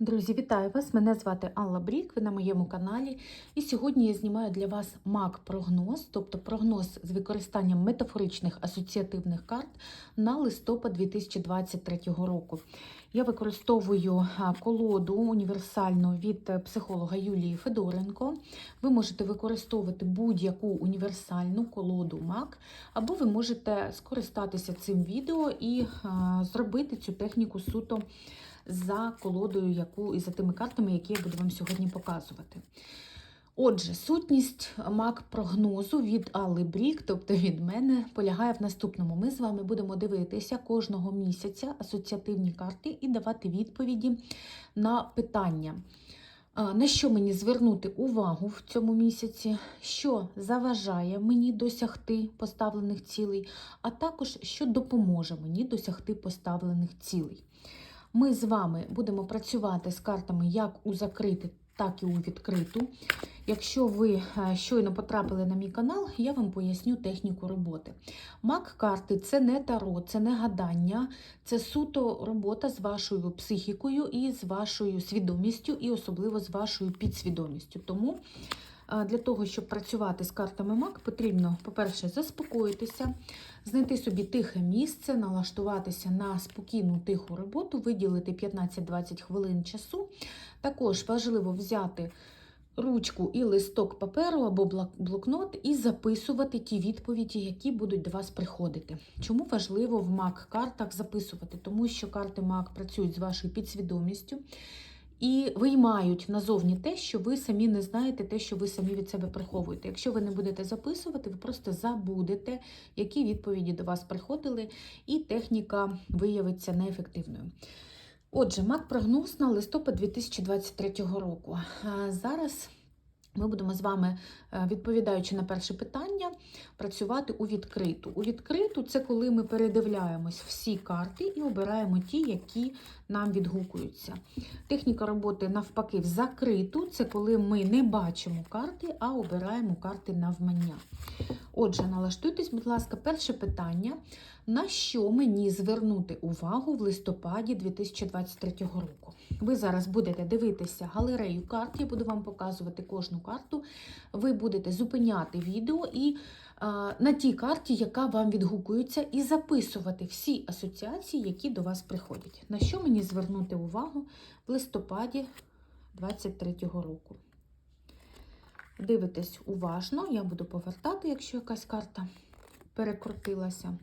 Друзі, вітаю вас! Мене звати Алла Брік, ви на моєму каналі. І сьогодні я знімаю для вас мак-прогноз, тобто прогноз з використанням метафоричних асоціативних карт на листопад 2023 року. Я використовую колоду універсальну від е, психолога Юлії Федоренко. Ви можете використовувати будь-яку універсальну колоду мак, або ви можете скористатися цим відео і зробити цю техніку суто за колодою, яку і за тими картами, які я буду вам сьогодні показувати. Отже, сутність мак-прогнозу від Алли Брік, тобто від мене, полягає в наступному. Ми з вами будемо дивитися кожного місяця асоціативні карти і давати відповіді на питання. На що мені звернути увагу в цьому місяці, що заважає мені досягти поставлених цілей, а також що допоможе мені досягти поставлених цілей. Ми з вами будемо працювати з картами як у закриту, так і у відкриту. Якщо ви е, щойно потрапили на мій канал, я вам поясню техніку роботи. Мак-карти це не таро, це не гадання, це суто робота з вашою психікою і з вашою свідомістю, і особливо з вашою підсвідомістю. Тому Для того, щоб працювати з картами МАК, потрібно, по-перше, заспокоїтися, знайти собі тихе місце, налаштуватися на спокійну тиху роботу, виділити 15-20 хвилин часу. Також важливо взяти ручку і листок паперу або блокнот і записувати ті відповіді, які будуть до вас приходити. Чому важливо в МАК-картах записувати? Тому що карти МАК працюють з вашою підсвідомістю і виймають назовні те, що ви самі не знаєте, те, що ви самі від себе приховуєте. Якщо ви не будете записувати, ви просто забудете, які відповіді до вас приходили, і техніка виявиться неефективною. Отже, мак-прогноз на листопад 2023 року. Зараз ми будемо з вами, е, відповідаючи на перше питання, працювати у відкриту. У відкриту це коли ми передивляємось всі карти і обираємо ті, які нам відгукуються. Техніка роботи навпаки в закриту це коли ми не бачимо карти, а обираємо карти навмання. Отже, налаштуйтесь, будь ласка, перше питання. На що мені звернути увагу в листопаді 2023 року? Ви зараз будете дивитися галерею карт, я буду вам показувати кожну карту. Ви будете зупиняти відео і а, на тій карті, яка вам відгукується, і записувати всі асоціації, які до вас приходять. На що мені звернути увагу в листопаді 2023 року? Дивитесь уважно, я буду повертати, якщо якась карта перекрутилася.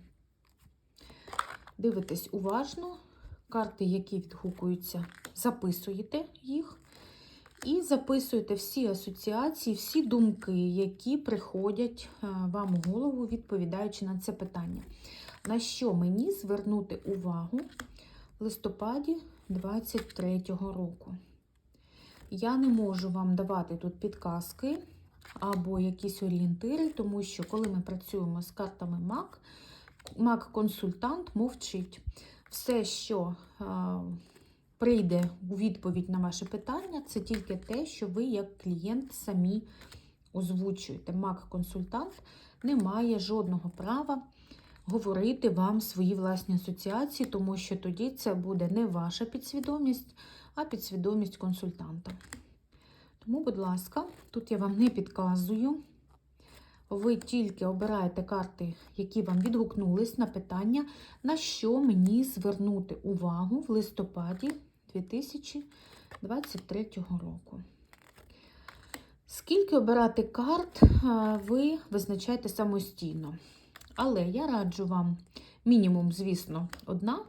Дивитесь уважно, карти, які відгукуються, записуєте їх. І записуєте всі асоціації, всі думки, які приходять е, вам у голову, відповідаючи на це питання. На що мені звернути увагу в листопаді 23-го року? Я не можу вам давати тут підказки або якісь орієнтири, тому що коли ми працюємо з картами МАК, МАК-консультант мовчить. Все, що е, прийде у відповідь на ваше питання, це тільки те, що ви, як клієнт, самі озвучуєте. МАК-консультант не має жодного права говорити вам свої власні асоціації, тому що тоді це буде не ваша підсвідомість, а підсвідомість консультанта. Тому, будь ласка, тут я вам не підказую. Ви тільки обираєте карти, які вам відгукнулись на питання, на що мені звернути увагу в листопаді 2023 року. Скільки обирати карт, ви визначаєте самостійно. Але я раджу вам мінімум, звісно, одна.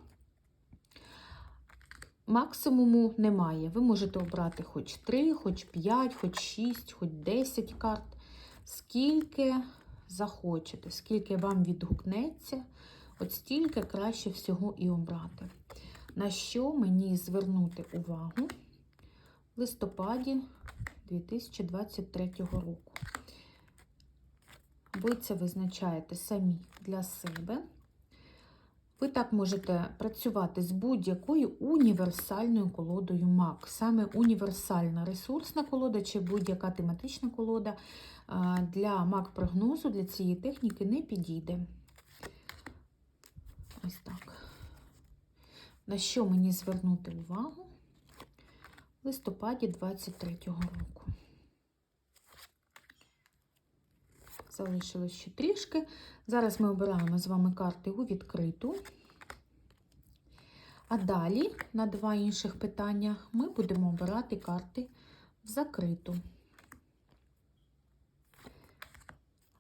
Максимуму немає. Ви можете обрати хоч 3, хоч 5, хоч 6, хоч 10 карт. Скільки захочете, скільки вам відгукнеться, от стільки краще всього і обрати. На що мені звернути увагу в листопаді 2023 року? Ви це визначаєте самі для себе. Ви так можете працювати з будь-якою універсальною колодою МАК. Саме універсальна ресурсна колода чи будь-яка тематична колода для МАК-прогнозу, для цієї техніки не підійде. Ось так. На що мені звернути увагу в листопаді 23-го року. Залишилось ще трішки. Зараз ми обираємо з вами карти у відкриту. А далі на два інших питання ми будемо обирати карти в закриту.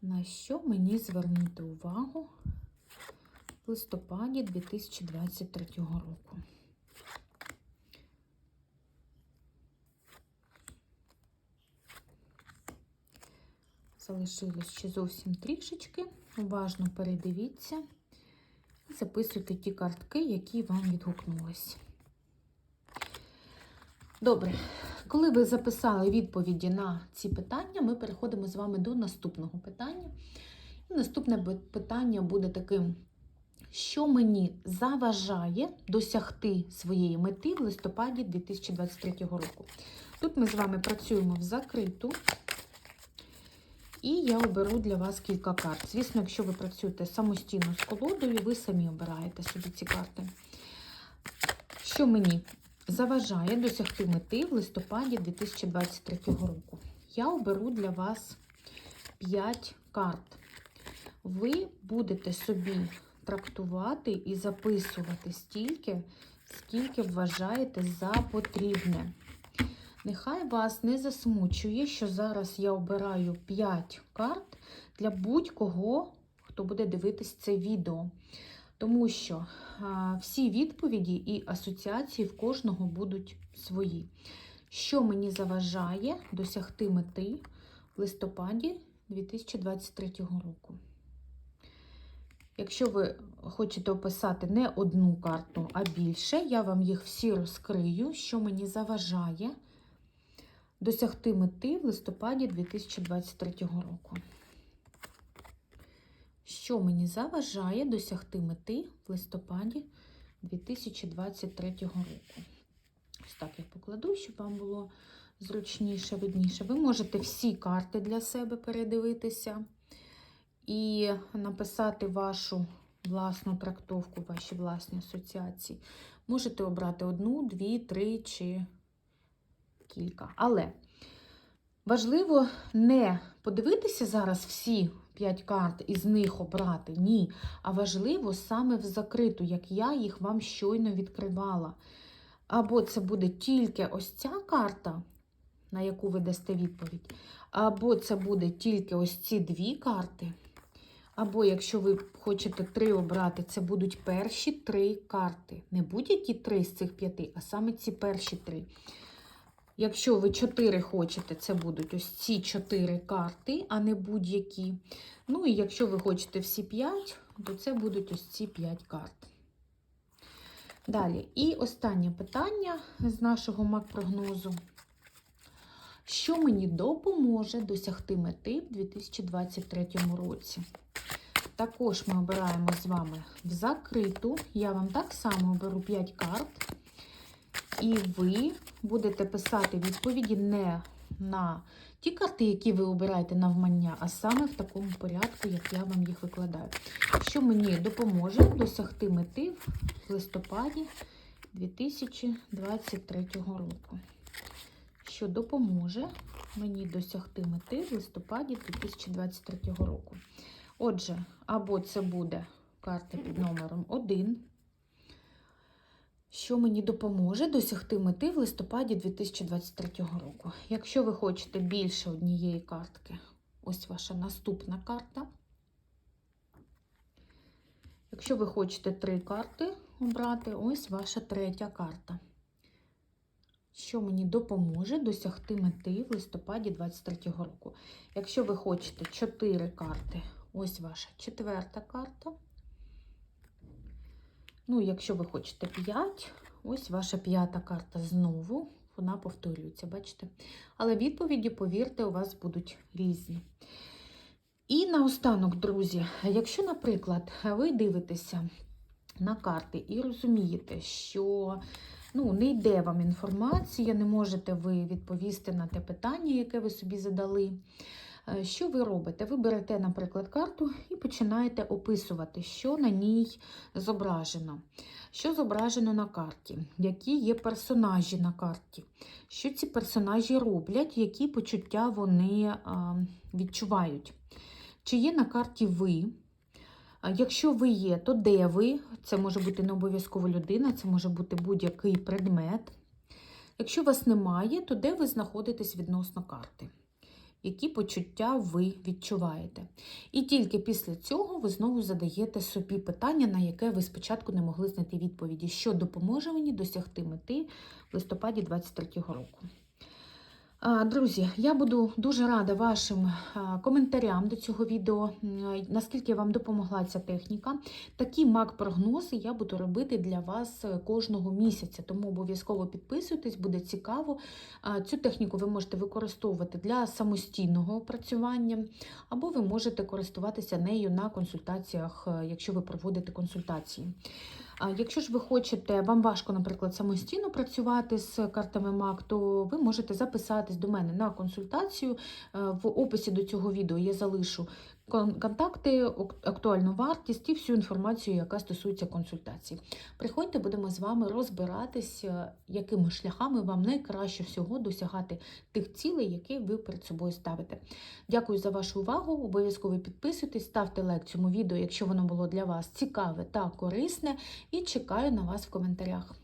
На що мені звернути увагу в листопаді 2023 року? Залишилось ще зовсім трішечки. Уважно передивіться і записуйте ті картки, які вам відгукнулись. Добре, коли ви записали відповіді на ці питання, ми переходимо з вами до наступного питання. І наступне питання буде таким: що мені заважає досягти своєї мети в листопаді 2023 року? Тут ми з вами працюємо в закриту. І я оберу для вас кілька карт. Звісно, якщо ви працюєте самостійно з колодою, ви самі обираєте собі ці карти. Що мені заважає досягти мети в листопаді 2023 року? Я оберу для вас 5 карт. Ви будете собі трактувати і записувати стільки, скільки вважаєте за потрібне. Нехай вас не засмучує, що зараз я обираю 5 карт для будь-кого, хто буде дивитись це відео. Тому що а, всі відповіді і асоціації в кожного будуть свої. Що мені заважає досягти мети в листопаді 2023 року? Якщо ви хочете описати не одну карту, а більше, я вам їх всі розкрию, що мені заважає досягти мети в листопаді 2023 року. Що мені заважає досягти мети в листопаді 2023 року? Ось так я покладу, щоб вам було зручніше, видніше. Ви можете всі карти для себе передивитися і написати вашу власну трактовку, ваші власні асоціації. Можете обрати одну, дві, три чи кілька. Але важливо не подивитися зараз всі 5 карт і з них обрати. Ні. А важливо саме в закриту, як я їх вам щойно відкривала. Або це буде тільки ось ця карта, на яку ви дасте відповідь, або це буде тільки ось ці дві карти. Або, якщо ви хочете три обрати, це будуть перші три карти. Не будь-які три з цих п'яти, а саме ці перші три. Якщо ви 4 хочете, це будуть ось ці 4 карти, а не будь-які. Ну і якщо ви хочете всі 5, то це будуть ось ці 5 карт. Далі, і останнє питання з нашого мак-прогнозу. Що мені допоможе досягти мети в 2023 році? Також ми обираємо з вами в закриту. Я вам так само оберу 5 карт. І ви будете писати відповіді не на ті карти, які ви обираєте навмання, а саме в такому порядку, як я вам їх викладаю. Що мені допоможе досягти мети в листопаді 2023 року. Що допоможе мені досягти мети в листопаді 2023 року. Отже, або це буде карта під номером 1 що мені допоможе досягти мети в листопаді 2023 року. Якщо ви хочете більше однієї картки, ось ваша наступна карта. Якщо ви хочете три карти обрати, ось ваша третя карта. Що мені допоможе досягти мети в листопаді 2023 року. Якщо ви хочете 4 карти, ось ваша четверта карта. Ну, якщо ви хочете 5, ось ваша п'ята карта знову, вона повторюється, бачите? Але відповіді, повірте, у вас будуть різні. І наостанок, друзі, якщо, наприклад, ви дивитеся на карти і розумієте, що ну, не йде вам інформація, не можете ви відповісти на те питання, яке ви собі задали. Е, Що ви робите? Ви берете, наприклад, карту і починаєте описувати, що на ній зображено. Що зображено на карті, які є персонажі на карті, що ці персонажі роблять, які почуття вони відчувають. Чи є на карті ви? Якщо ви є, то де ви? Це може бути не обов'язково людина, це може бути будь-який предмет. Якщо вас немає, то де ви знаходитесь відносно карти? Які почуття ви відчуваєте? І тільки після цього ви знову задаєте собі питання, на яке ви спочатку не могли знайти відповіді, що допоможе мені досягти мети в листопаді 2023 року. Друзі, я буду дуже рада вашим коментарям до цього відео, наскільки вам допомогла ця техніка. Такі мак-прогнози я буду робити для вас е, кожного місяця, тому обов'язково підписуйтесь, буде цікаво. Цю техніку ви можете використовувати для самостійного опрацювання, або ви можете користуватися нею на консультаціях, е, якщо ви проводите консультації. Якщо ж ви хочете, вам важко, наприклад, самостійно працювати з картами МАК, то ви можете записатись до мене на консультацію. Е, В описі до цього відео я залишу контакти, актуальну вартість і всю інформацію, яка стосується консультацій. Приходьте, будемо з вами розбиратися, якими шляхами вам найкраще всього досягати тих цілей, які ви перед собою ставите. Дякую за вашу увагу. Обов'язково підписуйтесь, ставте лайк цьому відео, якщо воно було для вас цікаве та корисне. І чекаю на вас в коментарях.